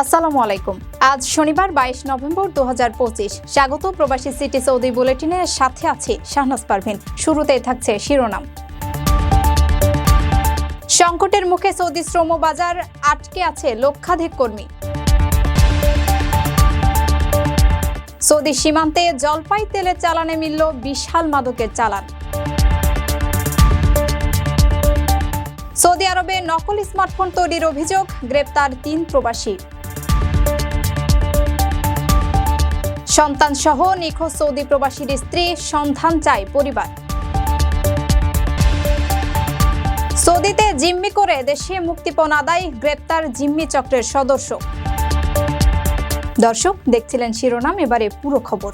আসসালামু আলাইকুম। আজ শনিবার বাইশ নভেম্বর দু হাজার পঁচিশ। স্বাগত প্রবাসী সিটি সৌদি বুলেটিনের সাথে আছি শাহনাজ পারভিন। শুরুতেই থাকছে শিরোনাম। সংকটের মুখে সৌদি শ্রম বাজার আটকে আছে লক্ষাধিক কর্মী। সৌদি সীমান্তে জলপাই তেলের চালানে মিলল বিশাল মাদকের চালান। সৌদি আরবে নকল স্মার্টফোন তৈরির অভিযোগ, গ্রেপ্তার তিন প্রবাসী। সন্তান সহ নিখোঁজ সৌদি প্রবাসীর স্ত্রী সন্ধান চায় পরিবার। সৌদিতে জিম্মি করে দেশে মুক্তিপণ আদায়, গ্রেপ্তার জিম্মি চক্রের সদস্য। দর্শক, দেখছিলেন শিরোনাম, এবারে পুরো খবর।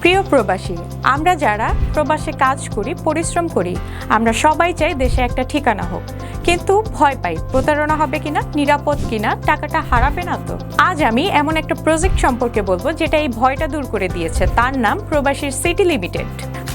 প্রিয় প্রবাসী, আমরা যারা প্রবাসে কাজ করি, পরিশ্রম করি, আমরা সবাই চাই দেশে একটা ঠিকানা হোক। কিন্তু ভয় পাই, প্রতারণা হবে কিনা, নিরাপদ কিনা, টাকাটা হারাবে না তো? আজ আমি এমন একটা প্রজেক্ট সম্পর্কে বলব, যেটা এই ভয়টা দূর করে দিয়েছে। তার নাম প্রবাসীর সিটি লিমিটেড।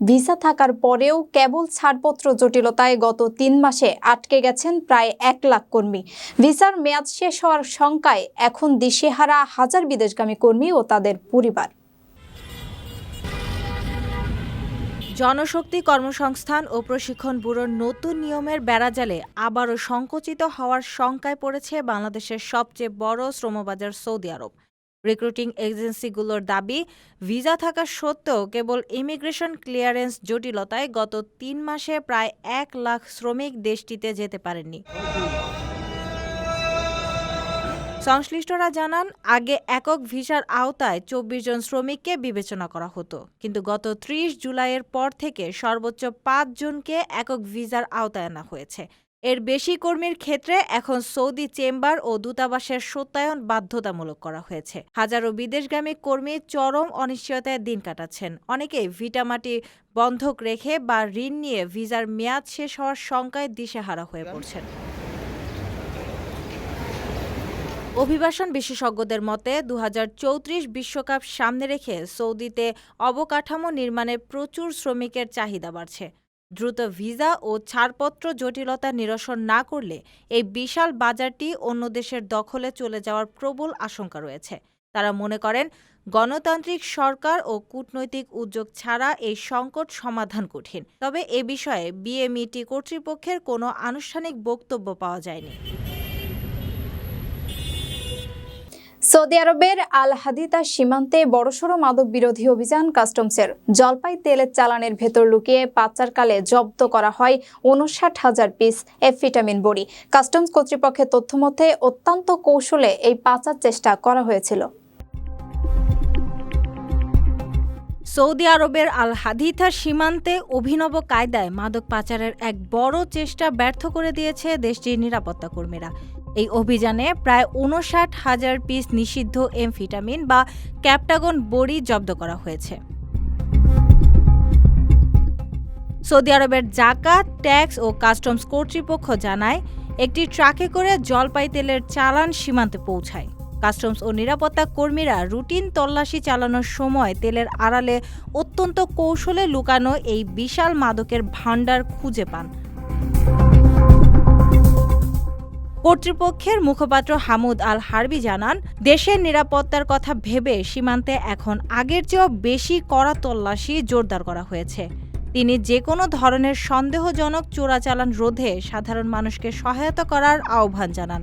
ভিসা থাকার পরেও কেবল ছাড়পত্র জটিলতায় গত তিন মাসে আটকে গেছেন প্রায় এক লাখ কর্মী। ভিসার মেয়াদ শেষ হওয়ার শঙ্কায় এখন দিশেহারা হাজার বিদেশগামী কর্মী ও তাদের পরিবার। জনশক্তি কর্মসংস্থান ও প্রশিক্ষণ ব্যুরোর নতুন নিয়মের বেড়াজালে আবারও সংকুচিত হওয়ার শঙ্কায় পড়েছে বাংলাদেশের সবচেয়ে বড় শ্রমবাজার সৌদি আরব। রিক্রুটিং এজেন্সিগুলোর দাবি, ভিসা থাকা সত্ত্বেও কেবল ইমিগ্রেশন ক্লিয়ারেন্স জটিলতায় গত তিন মাসে প্রায় এক লাখ শ্রমিক দেশটিতে যেতে পারেননি। সংশ্লিষ্টরা জানান, আগে একক ভিসার আওতায় চব্বিশ জন শ্রমিককে বিবেচনা করা হতো, কিন্তু গত ত্রিশ জুলাইয়ের পর থেকে সর্বোচ্চ পাঁচ জনকে একক ভিসার আওতায় আনা হয়েছে। এর বেশি কর্মীর ক্ষেত্রে এখন সৌদি চেম্বার ও দূতাবাসের সত্যায়ন বাধ্যতামূলক করা হয়েছে। হাজারো বিদেশগামী কর্মী চরম অনিশ্চয়তায় দিন কাটাচ্ছেন। অনেকেই ভিটামাটি বন্ধক রেখে বা ঋণ নিয়ে ভিসার মেয়াদ শেষ হওয়ার শঙ্কায় দিশেহারা হয়ে পড়ছেন। অভিবাসন বিশেষজ্ঞদের মতে দু বিশ্বকাপ সামনে রেখে সৌদিতে অবকাঠামো নির্মাণে প্রচুর শ্রমিকের চাহিদা বাড়ছে। দ্রুত ভিসা ও ছাড়পত্র জটিলতা নিরসন না করলে এই বিশাল বাজারটি অন্য দেশের দখলে চলে যাওয়ার প্রবল আশঙ্কা রয়েছে। তারা মনে করেন, গণতান্ত্রিক সরকার ও কূটনৈতিক উদ্যোগ ছাড়া এই সংকট সমাধান কঠিন। তবে এ বিষয়ে বিএমইটি কর্তৃপক্ষের কোনো আনুষ্ঠানিক বক্তব্য পাওয়া যায়নি। সৌদি আরবের আল হাদিতা সীমান্তে বড়সড় মাদক বিরোধী অভিযান কাস্টমসের জলপাই তেলের চালানের ভেতর লুকিয়ে পাচারকালে জব্দ করা হয় উনষাট হাজার পিস এফিটামিন বড়ি। কাস্টমস কর্তৃপক্ষের তথ্যমতে অত্যন্ত কৌশলে এই পাচার চেষ্টা করা হয়েছিল। সৌদি আরবের আল হাদিথা সীমান্তে অভিনব কায়দায় মাদক পাচারের এক বড় চেষ্টা ব্যর্থ করে দিয়েছে দেশটির নিরাপত্তা কর্মীরা এই অভিযানে প্রায় উনষাট হাজার পিস নিষিদ্ধ এমফিটামিন বা ক্যাপটাগন বড়ি জব্দ করা হয়েছে। সৌদি আরবের জাকাত, ট্যাক্স ও কাস্টমস কর্তৃপক্ষ জানায়, একটি ট্রাকে করে জলপাই তেলের চালান সীমান্তে পৌঁছায়। কাস্টমস ও নিরাপত্তা কর্মীরা রুটিন তল্লাশি চালানোর সময় তেলের আড়ালে অত্যন্ত কৌশলে লুকানো এই বিশাল মাদকের ভাণ্ডার খুঁজে পান। কর্তৃপক্ষের মুখপাত্র হামুদ আল হারবি জানান, দেশের নিরাপত্তার কথা ভেবে সীমান্তে এখন আগের চেয়েও বেশি কড়া তল্লাশি জোরদার করা হয়েছে। তিনি যে কোনো ধরনের সন্দেহজনক চোরাচালান রোধে সাধারণ মানুষকে সহায়তা করার আহ্বান জানান।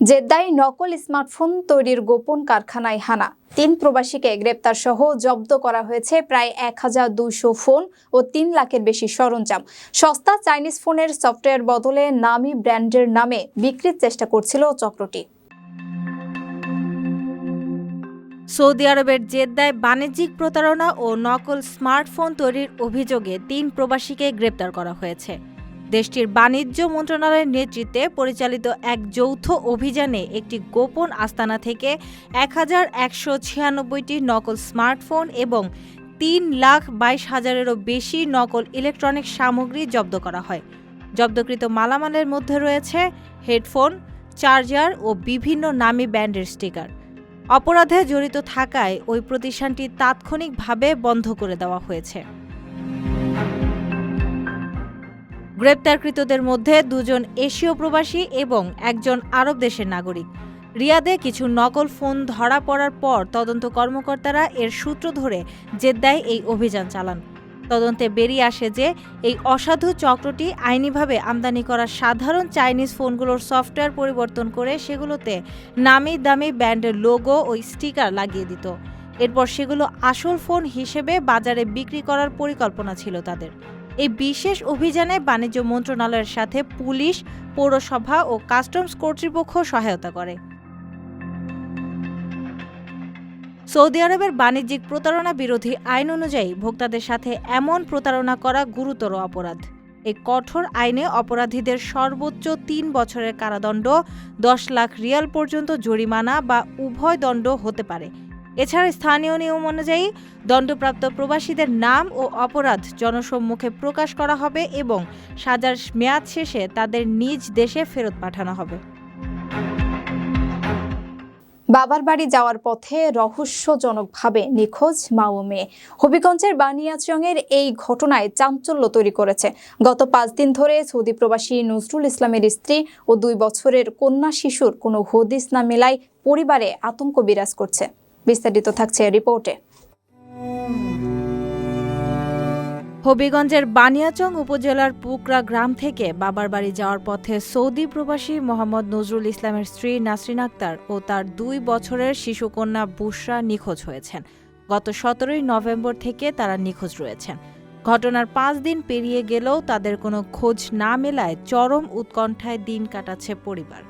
জেদ্দায় নকল স্মার্টফোন তৈরির গোপন কারখানায় হানা। তিন প্রবাসীকে গ্রেপ্তার সহ জব্দ করা হয়েছে প্রায় এক হাজার দুইশো ফোন ও তিন লাখের বেশি সরঞ্জাম। সস্তা চাইনিজ ফোনের সফটওয়্যার বদলে নামি ব্র্যান্ডের নামে বিক্রির চেষ্টা করছিল চক্রটি। সৌদি আরবের জেদ্দায় বাণিজ্যিক প্রতারণা ও নকল স্মার্টফোন তৈরির অভিযোগে তিন প্রবাসীকে গ্রেপ্তার করা হয়েছে। দেশটির বাণিজ্য মন্ত্রণালয়ের নেতৃত্বে পরিচালিত এক যৌথ অভিযানে একটি গোপন আস্তানা থেকে এক হাজার একশো ছিয়ানব্বইটি নকল স্মার্টফোন এবং তিন লাখ বাইশ হাজারেরও বেশি নকল ইলেকট্রনিক সামগ্রী জব্দ করা হয়। জব্দকৃত মালামালের মধ্যে রয়েছে হেডফোন, চার্জার ও বিভিন্ন নামী ব্যান্ডের স্টিকার। অপরাধে জড়িত থাকায় ওই প্রতিষ্ঠানটি তাৎক্ষণিকভাবে বন্ধ করে দেওয়া হয়েছে। গ্রেপ্তারকৃতদের মধ্যে দুজন এশীয় প্রবাসী এবং একজন আরব দেশের নাগরিক। রিয়াদে কিছু নকল ফোন ধরা পড়ার পর তদন্ত কর্মকর্তারা এর সূত্র ধরে জেদ্দায় এই অভিযান চালান। তদন্তে বেরিয়ে আসে যে, এই অসাধু চক্রটি আইনিভাবে আমদানি করা সাধারণ চাইনিজ ফোনগুলোর সফটওয়্যার পরিবর্তন করে সেগুলোতে নামি দামি ব্র্যান্ডের লোগো ও স্টিকার লাগিয়ে দিত। এরপর সেগুলো আসল ফোন হিসেবে বাজারে বিক্রি করার পরিকল্পনা ছিল তাদের। এই বিশেষ অভিযানে বাণিজ্য মন্ত্রণালয়ের সাথে পুলিশ, পৌরসভা ও কাস্টমস কর্তৃপক্ষ সহায়তা করে। সৌদি আরবের বাণিজ্যিক প্রতারণা বিরোধী আইন অনুযায়ী ভোক্তাদের সাথে এমন প্রতারণা করা গুরুতর অপরাধ। এই কঠোর আইনে অপরাধীদের সর্বোচ্চ তিন বছরের কারাদণ্ড, দশ লাখ রিয়াল পর্যন্ত জরিমানা বা উভয় দণ্ড হতে পারে। এছাড়া স্থানীয় নিয়ম অনুযায়ী দণ্ডপ্রাপ্ত প্রবাসীদের নাম ও অপরাধ জনসম্মুখে প্রকাশ করা হবে এবং সাজার মেয়াদ শেষে তাদের নিজ দেশে ফেরত পাঠানো হবে। বাবার বাড়ি যাওয়ার পথে রহস্যজনকভাবে নিখোঁজ মা ও মেয়ে। হবিগঞ্জের বানিয়াচংয়ের এই ঘটনায় চাঞ্চল্য তৈরি করেছে। গত পাঁচ দিন ধরে সৌদি প্রবাসী নজরুল ইসলামের স্ত্রী ও দুই বছরের কন্যা শিশুর কোনো হদিস না মেলায় পরিবারে আতঙ্ক বিরাজ করছে। বিস্তারিত থাকছে রিপোর্টে। হবিগঞ্জের বানিয়াচং উপজেলার পুকরা গ্রাম থেকে বাবার বাড়ি যাওয়ার পথে সৌদি প্রবাসী মোহাম্মদ নজরুল ইসলামের স্ত্রী নাসরিন আক্তার ও তার দুই বছরের শিশুকন্যা বুশরা নিখোঁজ হয়েছেন। গত সতেরোই নভেম্বর থেকে তারা নিখোঁজ রয়েছেন। ঘটনার পাঁচ দিন পেরিয়ে গেলেও তাদের কোনো খোঁজ না মেলায় চরম উৎকণ্ঠায় দিন কাটাচ্ছে পরিবার।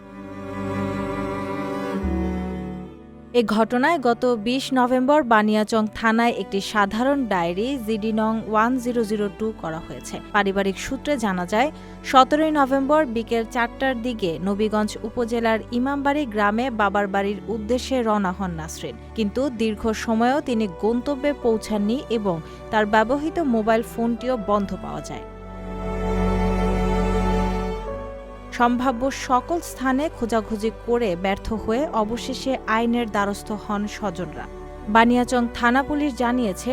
এ ঘটনায় গত বিশ নভেম্বর বানিয়াচং থানায় একটি সাধারণ ডায়েরি জিডি নং ওয়ান জিরো জিরো টু করা হয়েছে। পারিবারিক সূত্রে জানা যায়, সতেরোই নভেম্বর বিকেল চারটার দিকে নবীগঞ্জ উপজেলার ইমামবাড়ি গ্রামে বাবার বাড়ির উদ্দেশ্যে রওনা হন নাসরিন। কিন্তু দীর্ঘ সময়ও তিনি গন্তব্যে পৌঁছাননি এবং তার ব্যবহৃত মোবাইল ফোনটিও বন্ধ পাওয়া যায়। সম্ভাব্য সকল স্থানে খোঁজাখুঁজি করে ব্যর্থ হয়ে অবশেষে আইনের দ্বারস্থ হন স্বজনরা। বানিয়াচং থানা পুলিশ জানিয়েছে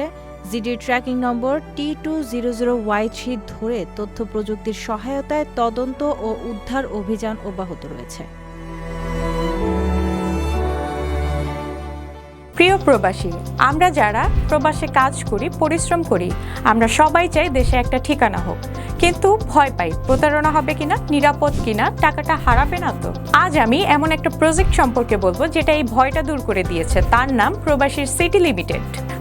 জিডির tracking number T two zero zero Y three ধরে তথ্য প্রযুক্তির সহায়তায় তদন্ত ও উদ্ধার অভিযান অব্যাহত রয়েছে। প্রিয় প্রবাসী, আমরা যারা প্রবাসে কাজ করি, পরিশ্রম করি, আমরা সবাই চাই দেশে একটা ঠিকানা হোক। কিন্তু ভয় পাই, প্রতারণা হবে কিনা, নিরাপদ কিনা, টাকাটা হারাবে না তো? আজ আমি এমন একটা প্রজেক্ট সম্পর্কে বলব, যেটা এই ভয়টা দূর করে দিয়েছে। তার নাম প্রবাসীর সিটি লিমিটেড।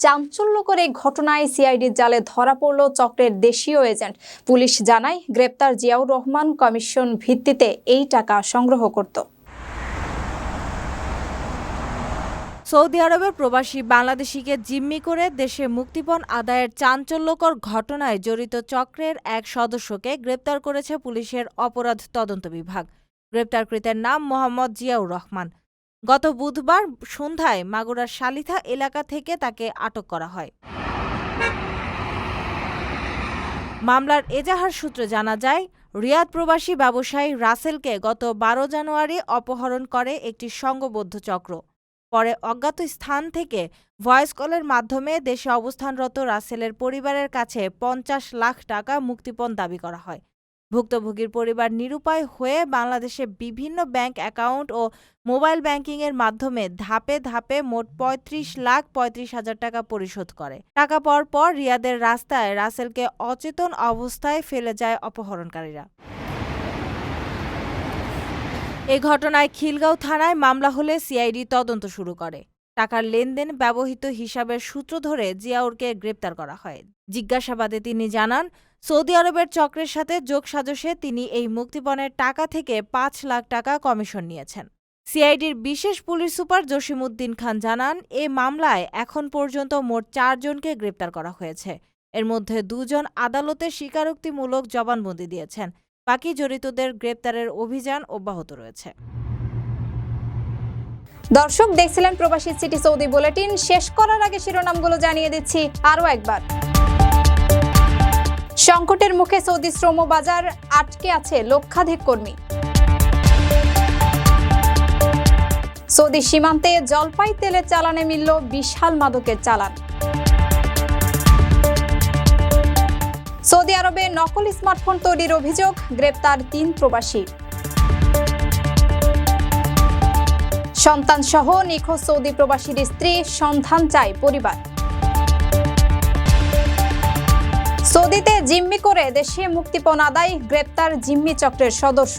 চাঞ্চল্যকর এই ঘটনায় সিআইডির জালে ধরা পড়ল চক্রের দেশীয় এজেন্ট। পুলিশ জানায়, গ্রেপ্তার জিয়াউর রহমান কমিশন ভিত্তিতে এই টাকা সংগ্রহ করত। সৌদি আরবের প্রবাসী বাংলাদেশিকে জিম্মি করে দেশে মুক্তিপণ আদায়ের চাঞ্চল্যকর ঘটনায় জড়িত চক্রের এক সদস্যকে গ্রেপ্তার করেছে পুলিশের অপরাধ তদন্ত বিভাগ। গ্রেপ্তারকৃতের নাম মোহাম্মদ জিয়াউর রহমান। গত বুধবার সন্ধ্যায় মাগুরার শালিথা এলাকা থেকে তাকে আটক করা হয়। মামলার এজাহার সূত্রে জানা যায়, রিয়াদ প্রবাসী ব্যবসায়ী রাসেলকে গত বারো জানুয়ারি অপহরণ করে একটি সংঘবদ্ধ চক্র। পরে অজ্ঞাত স্থান থেকে ভয়েস কলের মাধ্যমে দেশে অবস্থানরত রাসেলের পরিবারের কাছে পঞ্চাশ লাখ টাকা মুক্তিপণ দাবি করা হয়। ভুক্তভোগীর পরিবার নিরুপায় হয়ে বাংলাদেশে বিভিন্ন ব্যাংক অ্যাকাউন্ট ও মোবাইল ব্যাংকিংয়ের মাধ্যমে ধাপে ধাপে মোট পঁয়ত্রিশ লাখ পঁয়ত্রিশ হাজার টাকা পরিশোধ করে। টাকা পাওয়ার পর রিয়াদের রাস্তায় রাসেলকে অচেতন অবস্থায় ফেলে যায় অপহরণকারীরা। এ ঘটনায় খিলগাঁও থানায় মামলা হলে সিআইডি তদন্ত শুরু করে। টাকার লেনদেন ব্যবহৃত হিসাবের সূত্র ধরে জিয়াউরকে গ্রেপ্তার করা হয়। জিজ্ঞাসাবাদে তিনি জানান, সৌদি আরবের চক্রের সাথে যোগসাজশে তিনি এই মুক্তিপণের টাকা থেকে পাঁচ লাখ টাকা কমিশন নিয়েছেন। সিআইডির বিশেষ পুলিশ সুপার জসিমউদ্দিন খান জানান, এ মামলায় এখন পর্যন্ত মোট চারজনকে গ্রেপ্তার করা হয়েছে। এর মধ্যে দুজন আদালতে স্বীকারোক্তিমূলক জবানবন্দি দিয়েছেন। বাকি জড়িতদের গ্রেপ্তারের অভিযান অব্যাহত রয়েছে। দর্শক, দেখছিলেন প্রবাসী সিটি সৌদি বুলেটিন। শেষ করার আগে শিরোনামগুলো জানিয়ে দিচ্ছি আরও একবার। সংকটের মুখে সৌদি শ্রম বাজার আটকে আছে লক্ষাধিক কর্মী। সৌদি সীমান্তে জলপাই তেলের চালানে মিলল বিশাল মাদকের চালান। সৌদি আরবে নকল স্মার্টফোন তৈরির অভিযোগ, গ্রেপ্তার তিন প্রবাসী। সন্তান সহ নিখোঁজ সৌদি প্রবাসীর স্ত্রী সন্ধান চায় পরিবার। সৌদিতে জিম্মি করে দেশে মুক্তিপণ আদায়, গ্রেপ্তার জিম্মি চক্রের সদস্য।